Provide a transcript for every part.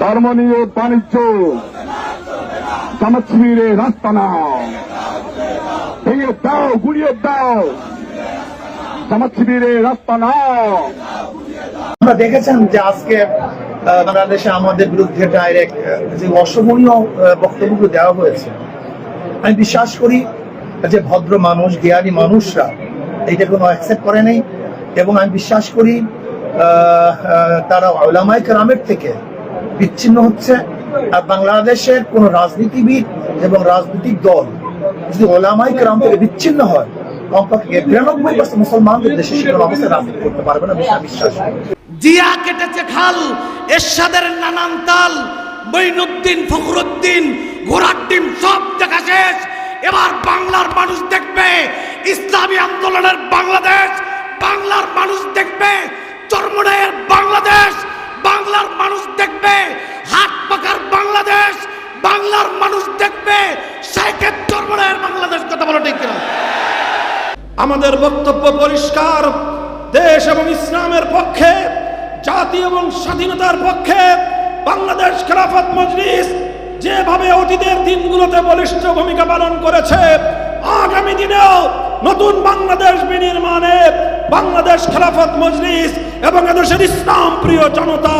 ধর্ম নিয়ে বাণিজ্য। জামাত রাস্তা নাও। ভেঙে দাও গুড়িয়ে দাও। জামাত রাস্তা নাও। আমরা দেখেছেন যে আজকে বাংলাদেশে আমাদের বিরুদ্ধে ডাইরেক্ট যে অসমনীয় বক্তব্যগুলো দেওয়া হয়েছে। আমি বিশ্বাস করি যে ভদ্র মানুষ জ্ঞানী মানুষরা এইটা কোনো অ্যাকসেপ্ট করে নেই। এবং আমি বিশ্বাস করি তারা ওলামাই কেরামের থেকে বিচ্ছিন্ন হচ্ছে। আর বাংলাদেশের কোন রাজনীতিবিদ এবং রাজনৈতিক দল যদি ওলামাই কেরাম থেকে বিচ্ছিন্ন হয়, কমপক্ষে বিরানব্বই পার্সেন্ট মুসলমানদের দেশে সেখানে অবস্থায় রাজনীতি করতে পারবে না বিশ্বাস জিয়া কেটেছে খাল, এরশাদের নানান তাল, মঈনুদ্দিন ফখরুদ্দিন, ঘোড়ার ডিম সব দেখা শেষ। এবার বাংলার মানুষ দেখবে, ইসলামী আন্দোলনের বাংলাদেশ, বাংলার মানুষ দেখবে চরমনের বাংলাদেশ বাংলার মানুষ দেখবে হাত পাকার বাংলাদেশ বাংলার মানুষ দেখবে সাইকেল চরমনের বাংলাদেশ কথা বলো ঠিক কিনা আমাদের বক্তব্য পরিষ্কার। দেশ এবং ইসলামের পক্ষে, জাতি এবং স্বাধীনতার পক্ষে, বাংলাদেশ খেলাফত মজলিস যেভাবে অতীতের দিনগুলোতে বলিষ্ঠ ভূমিকা পালন করেছে, আগামী দিনেও নতুন বাংলাদেশ বিনির্মাণে বাংলাদেশ খেলাফত মজলিস এবং এদেশের ইসলাম প্রিয় জনতা,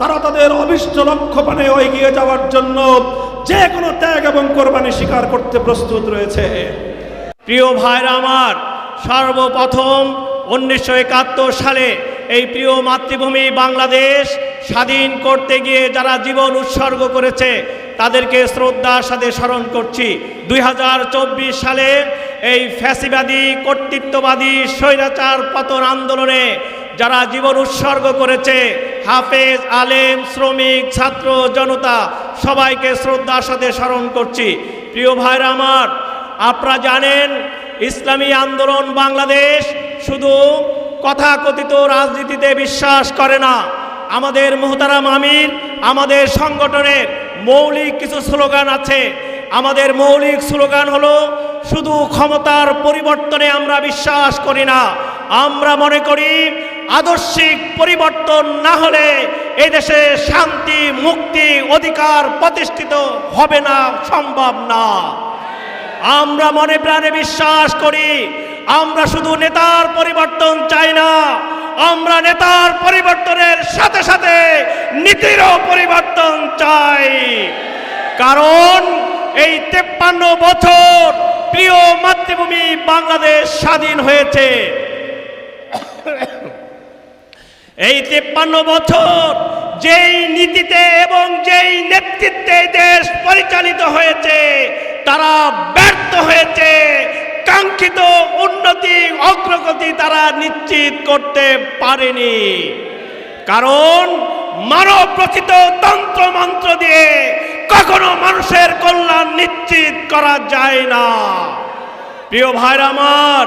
তারা তাদের অভিষ্ট লক্ষ্য পানে এগিয়ে যাওয়ার জন্য যে কোনো ত্যাগ এবং কোরবানি স্বীকার করতে প্রস্তুত রয়েছে। প্রিয় ভাইরা আমার সর্বপ্রথম উনিশশো একাত্তর সালে এই প্রিয় মাতৃভূমি বাংলাদেশ স্বাধীন করতে গিয়ে যারা জীবন উৎসর্গ করেছে, তাদেরকে শ্রদ্ধার সাথে স্মরণ করছি। দুই হাজার চব্বিশ সালে এই ফ্যাসিবাদী, কর্তৃত্ববাদী, স্বৈরাচার পতন আন্দোলনে যারা জীবন উৎসর্গ করেছে, হাফেজ, আলেম, শ্রমিক, ছাত্র, জনতা, সবাইকে শ্রদ্ধার সাথে স্মরণ করছি। প্রিয় ভাইরা আমার, আপনারা জানেন ইসলামী আন্দোলন বাংলাদেশ শুধু কথাকথিত রাজনীতিতে বিশ্বাস করে না। আমাদের মোহতারাম আমির, আমাদের সংগঠনের মৌলিক কিছু স্লোগান আছে। আমাদের মৌলিক স্লোগান হলো, শুধু ক্ষমতার পরিবর্তনে আমরা বিশ্বাস করি না। আমরা মনে করি, আদর্শিক পরিবর্তন না হলে এই দেশে শান্তি, মুক্তি, অধিকার প্রতিষ্ঠিত হবে না, সম্ভব না। আমরা মনে প্রাণে বিশ্বাস করি, আমরা শুধু নেতার পরিবর্তন চাই না, আমরা নেতার পরিবর্তনের সাথে সাথে নীতিরও পরিবর্তন চাই। কারণ এই তেপ্পান্ন বছর প্রিয় মাতৃভূমি বাংলাদেশ স্বাধীন হয়েছে। এই তেপ্পান্ন বছর যেই নীতিতে এবং যেই নেতৃত্বে দেশ পরিচালিত হয়েছে তারা ব্যর্থ হয়েছে। কাঙ্ক্ষিত উন্নতি, অগ্রগতি তারা নিশ্চিত করতে পারেনি। কারণ মানব রচিত তন্ত্র মন্ত্র দিয়ে কখনো মানুষের কল্যাণ নিশ্চিত করা যায় না। প্রিয় ভাইরা আমার,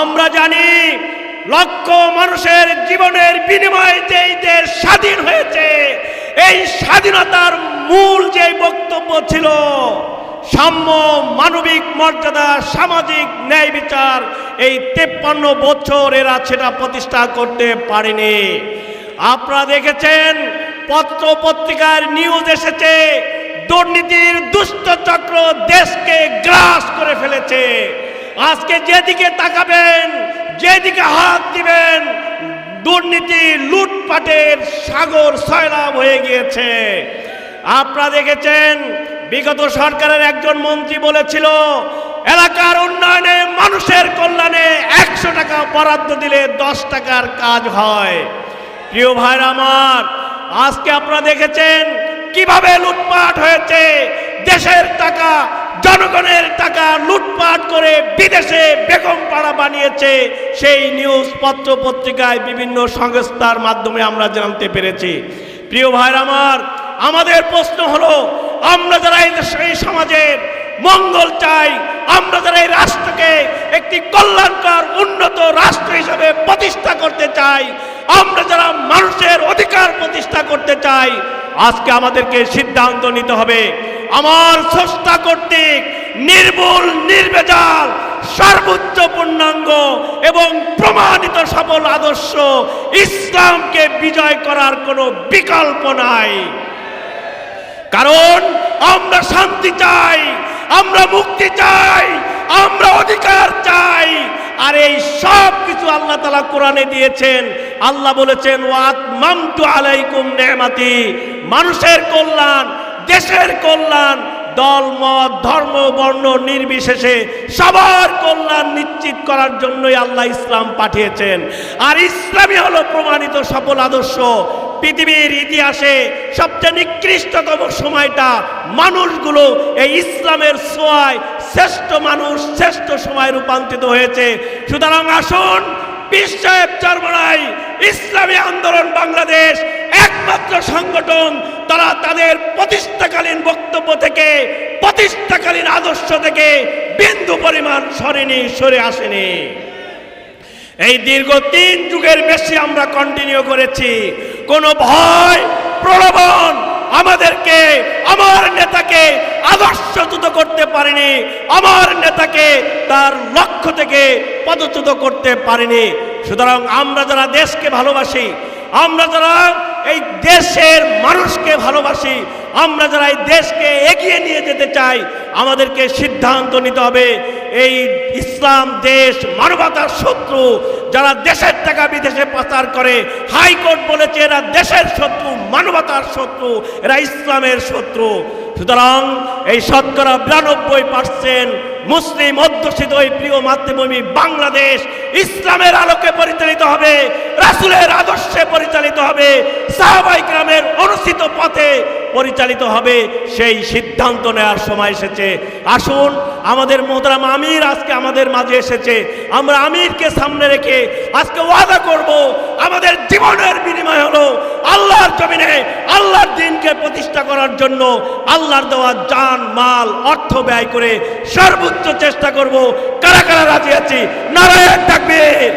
আমরা জানি লক্ষ মানুষের জীবনের বিনিময়ে যে দেশ স্বাধীন হয়েছে, এই স্বাধীনতার মূল যে বক্তব্য ছিল সাম্য মানবিক মর্যাদা, সামাজিক ন্যায় বিচার, এই তেপ্পান্ন বছর এরা সেটা প্রতিষ্ঠা করতে পারেনি। আপনারা দেখেছেন, পত্র পত্রিকার নিউজ এসেছে, দুর্নীতির দুষ্ট চক্র দেশকে গ্রাস করে ফেলেছে। আজকে যেদিকে তাকাবেন, যেদিকে হাত দিবেন, দুর্নীতি লুটপাটের সাগর সয়লাভ হয়ে গিয়েছে। আপনারা দেখেছেন বিগত সরকারের একজন মন্ত্রী বলেছিল, এলাকার উন্নয়নে মানুষের কল্যাণে একশো টাকা বরাদ্দ দিলে দশ টাকার কাজ হয়। প্রিয় ভাইরা আমার, আজকে আপনারা দেখেছেন কীভাবে লুটপাট হয়েছে। দেশের টাকা, জনগণের টাকা লুটপাট করে বিদেশে বেগম পাড়া বানিয়েছে। সেই নিউজ পত্র পত্রিকায় বিভিন্ন সংস্থার মাধ্যমে আমরা জানতে পেরেছি। প্রিয় ভাইরা আমার আমাদের প্রশ্ন হলো, আমরা যারা এই সমাজের মঙ্গল চাই, আমরা যারা এই রাষ্ট্রকে একটি কল্যাণকর, উন্নত রাষ্ট্র হিসেবে প্রতিষ্ঠা করতে চাই, আমরা যারা মানুষের অধিকার প্রতিষ্ঠা করতে চাই, আজকে আমাদেরকে সিদ্ধান্ত নিতে হবে। আমার স্রষ্টা কর্তৃক নির্মূল, নির্বেজাল, সর্বোচ্চ পূর্ণাঙ্গ এবং প্রমাণিত সফল আদর্শ ইসলামকে বিজয় করার কোনো বিকল্প নাই। কারণ আমরা শান্তি চাই, আমরা মুক্তি চাই, আমরা অধিকার চাই। আর এই সব কিছু আল্লাহ তালা কোরআনে দিয়েছেন। আল্লাহ বলেছেন ওয়াত মামতু আলাইকুম নেমাতি মানুষের কল্যাণ, দেশের কল্যাণ, দল, মত, ধর্ম, বর্ণ, নির্বিশেষে সবার কল্যাণ নিশ্চিত করার জন্যই আল্লাহ ইসলাম পাঠিয়েছেন। আর ইসলামই হলো প্রমাণিত সফল আদর্শ। পৃথিবীর ইতিহাসে সবচেয়ে নিকৃষ্টতম সময়টা মানুষগুলো এই ইসলামের সোয়ায় শ্রেষ্ঠ মানুষ, শ্রেষ্ঠ সময় রূপান্তরিত হয়েছে। সুতরাং আসুন বিশ্বের চরমরাই ইসলামী আন্দোলন বাংলাদেশ একমাত্র সংগঠন, তারা তাদের প্রতিষ্ঠাকালীন বক্তব্য থেকে, প্রতিষ্ঠাকালীন আদর্শ থেকে বিন্দু পরিমাণ সরেনি, সরে আসেনি। এই দীর্ঘ তিন যুগের বেশি আমরা কন্টিনিউ করেছি। কোনো ভয়, প্রলোভন আমাদেরকে, আমার নেতাকে আদর্শচ্যুত করতে পারেনি। আমার নেতাকে তার লক্ষ্য থেকে পদচ্যুত করতে পারেনি। সুতরাং আমরা যারা দেশকে ভালোবাসি, আমরা যারা এই দেশের মানুষকে ভালোবাসি, আমরা যারা এই দেশকে এগিয়ে নিয়ে যেতে চাই, আমাদেরকে সিদ্ধান্ত নিতে হবে। এই ইসলাম দেশ মানবতার শত্রু যারা দেশের টাকা বিদেশে পাচার করে, হাইকোর্ট বলেছে এরা দেশের শত্রু, মানবতার শত্রু, এরা ইসলামের শত্রু। সুতরাং এই শতকরা বিরানব্বই পার্সেন্ট মুসলিম অধ্যুষিত এই প্রিয় মাতৃভূমি বাংলাদেশ ইসলামের আলোকে পরিচালিত হবে, রাসুলের আদর্শে পরিচালিত হবে, সাহাবাই গ্রামের অনুষ্ঠিত পথে পরিচালিত হবে, সেই সিদ্ধান্ত নেওয়ার সময় এসেছে। আসুন, আমাদের মোহতারাম আমির আজকে আমাদের মাঝে এসেছে। আমরা আমিরকে সামনে রেখে আজকে ওয়াদা করব, আমাদের জীবনের বিনিময় হলো আল্লাহর জমিনে, আল্লাহর দিনকে প্রতিষ্ঠা করার জন্য আল্লাহর দেওয়া যান মাল, অর্থ ব্যয় করে সর্বোচ্চ চেষ্টা করব। কারা কারা রাজি আছি? নারায়ণ তাকবীর।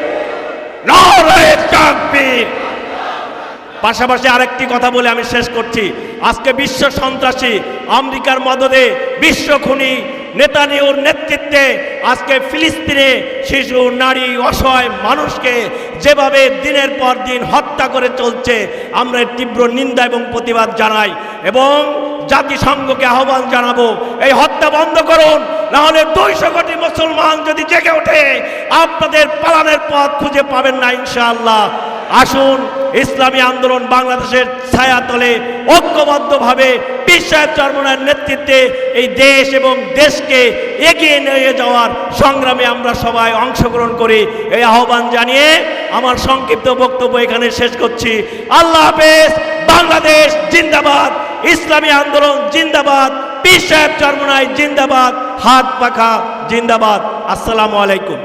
পাশাপাশি আরেকটি কথা বলে আমি শেষ করছি। আজকে বিশ্ব সন্ত্রাসী আমেরিকার মদদে বিশ্ব খুনি নেতানিয়ুর নেতৃত্বে আজকে ফিলিস্তিনে শিশু, নারী, অসহায় মানুষকে যেভাবে দিনের পর দিন হত্যা করে চলছে, আমরা তীব্র নিন্দা এবং প্রতিবাদ জানাই এবং জাতিসংঘকে আহ্বান জানাব, এই হত্যা বন্ধ করুন, নাহলে দুইশো কোটি মুসলমান যদি জেগে ওঠে, আপনাদের পালানের পথ খুঁজে পাবেন না ইনশাআল্লাহ। আসুন, ইসলামী আন্দোলন বাংলাদেশের ছায়াতলে ঐক্যবদ্ধভাবে সাহেব চরমনার নেতৃত্বে এই দেশ এবং দেশকে এগিয়ে নিয়ে যাওয়ার সংগ্রামে আমরা সবাই অংশগ্রহণ করি। এই আহ্বান জানিয়ে আমার সংক্ষিপ্ত বক্তব্য এখানে শেষ করছি। আল্লাহ হাফেজ, বাংলাদেশ জিন্দাবাদ, ইসলামী আন্দোলন জিন্দাবাদ, পীর সাহেব চরমনায় জিন্দাবাদ, হাত পাখা জিন্দাবাদ। আসসালামু আলাইকুম।